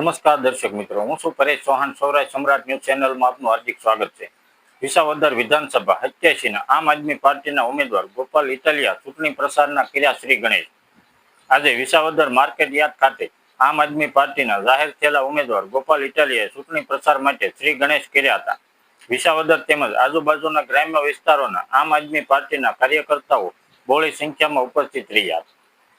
નમસ્કાર દર્શક મિત્રો, હું છું પરેશ ચૌહાણ, સૌરાષ્ટ્ર સમ્રાટ ન્યૂઝ ચેનલમાં આપનું હાર્દિક સ્વાગત છે. વિસાવદર વિધાનસભા સત્યાસીના આમ આદમી પાર્ટીના ઉમેદવાર ગોપાલ ઇટાલિયા ચૂંટણી પ્રસારના કર્યા શ્રી ગણેશ. આજે વિસાવદર માર્કેટ યાર્ડ ખાતે આમ આદમી પાર્ટીના જાહેર થયેલા ઉમેદવાર ગોપાલ ઇટાલિયાએ ચૂંટણી પ્રસાર માટે શ્રી ગણેશ કર્યા હતા. વિસાવદર તેમજ આજુબાજુના ગ્રામ્ય વિસ્તારોના આમ આદમી પાર્ટીના કાર્યકર્તાઓ બહોળી સંખ્યામાં ઉપસ્થિત રહ્યા. હતા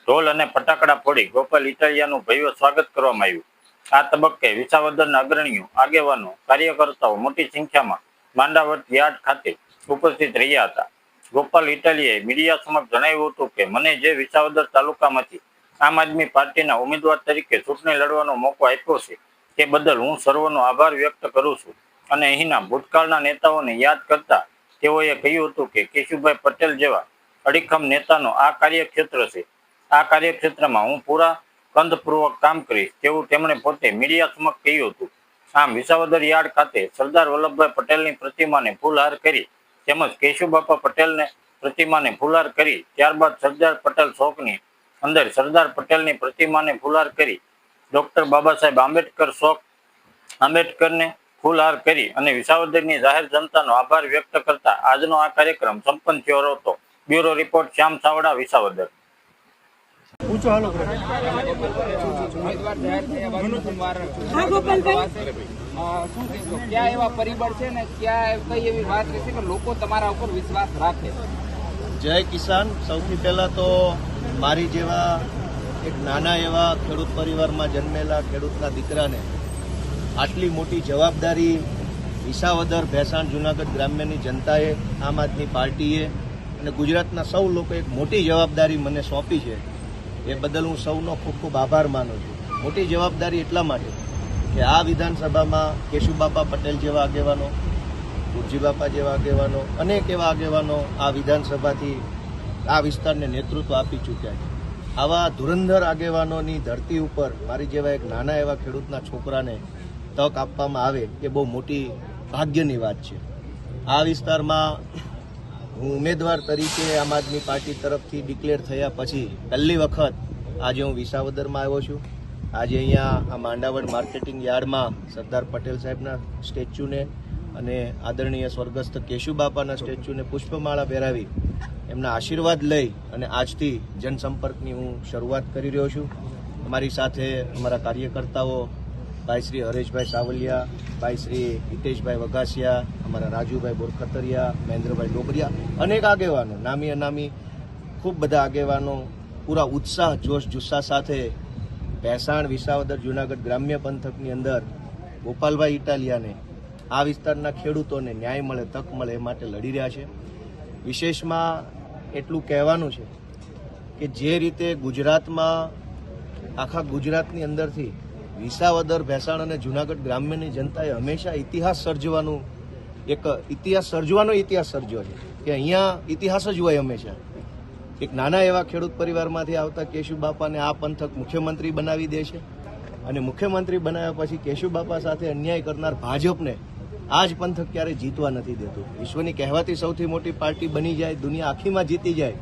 ઢોલ અને ફટાકડા ફોડી ગોપાલ ઇટાલિયાનું ભવ્ય સ્વાગત કરવામાં આવ્યું. આ તબક્કે વિસાવદરના અગ્રણીઓ આગેવાનો, કાર્યકર્તાઓ મોટી સંખ્યામાં માંડાવટ યાર્ડ ખાતે ઉપસ્થિત રહ્યા હતા. ગોપાલ ઇટાલીએ મીડિયા સમક્ષ જણાવ્યું હતું કે, મને જે વિસાવદર તાલુકામાંથી આમ આદમી પાર્ટીના ઉમેદવાર તરીકે ચૂંટણી લડવાનો મોકો આપ્યો છે, તે બદલ હું સર્વનો આભાર વ્યક્ત કરું છું. અને અહીંના ભૂતકાળના નેતાઓને યાદ કરતા તેઓએ કહ્યું હતું કે, કેશુભાઈ પટેલ જેવા અડીખમ નેતાનો આ કાર્યક્ષેત્ર છે. આ કાર્યક્ષેત્રમાં હું પૂરા કંદપૂર્વક કામ કરી તેવું તેમણે પોતે મીડિયા કહ્યું હતું. આમ વિસાવદર યાર્ડ ખાતે સરદાર વલ્લભભાઈ પટેલની પ્રતિમાને ફૂલહાર કરી તેમજ કેશુબાપા પટેલને પ્રતિમાને ફૂલહાર કરી ત્યારબાદ સરદાર પટેલ ચોકની અંદર સરદાર પટેલની પ્રતિમાને ફૂલહાર કરી ડોક્ટર બાબા સાહેબ આંબેડકર ચોક આંબેડકરને ફૂલહાર કરી અને વિસાવદરની જાહેર જનતાનો આભાર વ્યક્ત કરતા આજનો આ કાર્યક્રમ સંપન્ન થયો હતો. Bureau report Shyam Savda, Visavadar. ઊંચો હાલો. હા, ગોપાલભાઈ. શું કહેશો ક્યાં એવા પરિબળ છે ને ક્યાં કઈ એવી વાત રહેશે કે લોકો તમારા ઉપર વિશ્વાસ રાખે? જય કિસાન. સૌથી પહેલા તો મારી જેવા એક નાના એવા ખેડૂત પરિવારમાં જન્મેલા ખેડૂતના દીકરાને આટલી મોટી જવાબદારી વિસાવદર ભેસાણ જુનાગઢ ગ્રામ્યની જનતાએ આમ આદમી પાર્ટીએ અને ગુજરાતના સૌ લોકો એક મોટી જવાબદારી મને સોંપી છે. એ બદલ હું સૌનો ખૂબ ખૂબ આભાર માનું છું. મોટી જવાબદારી એટલા માટે કે આ વિધાનસભામાં કેશુબાપા પટેલ જેવા આગેવાનો ગુરજીબાપા જેવા આગેવાનો, અનેક એવા આગેવાનો આ વિધાનસભાથી આ વિસ્તારને નેતૃત્વ આપી ચૂક્યા છે. આવા ધુરંધર આગેવાનોની ધરતી ઉપર મારી જેવા એક નાના એવા ખેડૂતના છોકરાને તક આપવામાં આવે એ બહુ મોટી ભાગ્યની વાત છે. આ વિસ્તારમાં હું ઉમેદવાર તરીકે આમ આદમી પાર્ટી તરફથી ડિક્લેર થયા પછી પહેલી વખત આજે હું વિસાવદરમાં આવ્યો છું. આજે અહીંયા આ માંડાવડ માર્કેટિંગ યાર્ડમાં સરદાર પટેલ સાહેબના સ્ટેચ્યુને અને આદરણીય સ્વર્ગસ્થ કેશુબાપાના સ્ટેચ્યુને પુષ્પમાળા પહેરાવી એમના આશીર્વાદ લઈ અને આજથી જનસંપર્કની હું શરૂઆત કરી રહ્યો છું. અમારી સાથે અમારા કાર્યકર્તાઓ ભાઈ શ્રી હરેશભાઈ સાવલિયા ભાઈ શ્રી હિતેશભાઈ વઘાસિયા, અમારા રાજુભાઈ બોરખતરિયા, મહેન્દ્રભાઈ ડોબરિયા અનેક આગેવાનો, નામી અનામી, ખૂબ બધા આગેવાનો, પૂરા ઉત્સાહ, જોશ, જુસ્સા સાથે ભેસાણ, વિસાવદર, જુનાગઢ ગ્રામ્ય પંથકની અંદર ગોપાલભાઈ ઇટાલિયાને આ વિસ્તારના ખેડૂતોને ન્યાય મળે, તક મળે એ માટે લડી રહ્યા છે. વિશેષમાં એટલું કહેવાનું છે કે જે રીતે ગુજરાતમાં, આખા ગુજરાતની અંદરથી વિસાવદર, ભેસાણ અને જુનાગઢ ગ્રામ્યની જનતાએ હંમેશા ઇતિહાસ સર્જવાનું, એક ઇતિહાસ સર્જવાનો ઇતિહાસ સર્જ્યો છે. કે અહીંયા ઇતિહાસ જ હોય હંમેશા. એક નાના એવા ખેડૂત પરિવારમાંથી આવતા કેશુબાપાને આ પંથક મુખ્યમંત્રી બનાવી દે છે. અને મુખ્યમંત્રી બનાવ્યા પછી કેશુબાપા સાથે અન્યાય કરનાર ભાજપને આ જ પંથક ક્યારેય જીતવા નથી દેતું. વિશ્વની કહેવાતી સૌથી મોટી પાર્ટી બની જાય, દુનિયા આખીમાં જીતી જાય.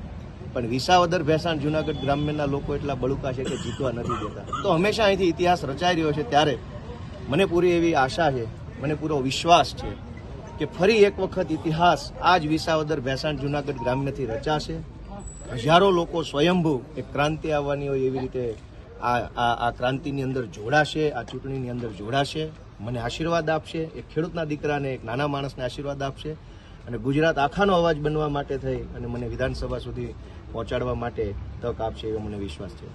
પણ વિસાવદર, ભેસાણ, જુનાગઢ ગ્રામ્યના લોકો એટલા બળુકા છે કે જીતવા નથી દેતા. તો હંમેશા અહીંથી ઇતિહાસ રચાઈ રહ્યો છે ત્યારે મને પૂરી એવી આશા છે, મને પૂરો વિશ્વાસ છે કે ફરી એક વખત ઇતિહાસ આ જ વિસાવદર, ભેસાણ, જુનાગઢ ગ્રામ્યથી રચાશે. હજારો લોકો સ્વયંભૂ એક ક્રાંતિ આવવાની હોય એવી રીતે આ આ ક્રાંતિની અંદર જોડાશે, આ ચૂંટણીની અંદર જોડાશે. મને આશીર્વાદ આપશે, એક ખેડૂતના દીકરાને, એક નાના માણસને આશીર્વાદ આપશે. અને ગુજરાત આખાનો અવાજ બનવા માટે થઈ અને મને વિધાનસભા સુધી પહોંચાડવા માટે તક આપશે એવો મને વિશ્વાસ છે.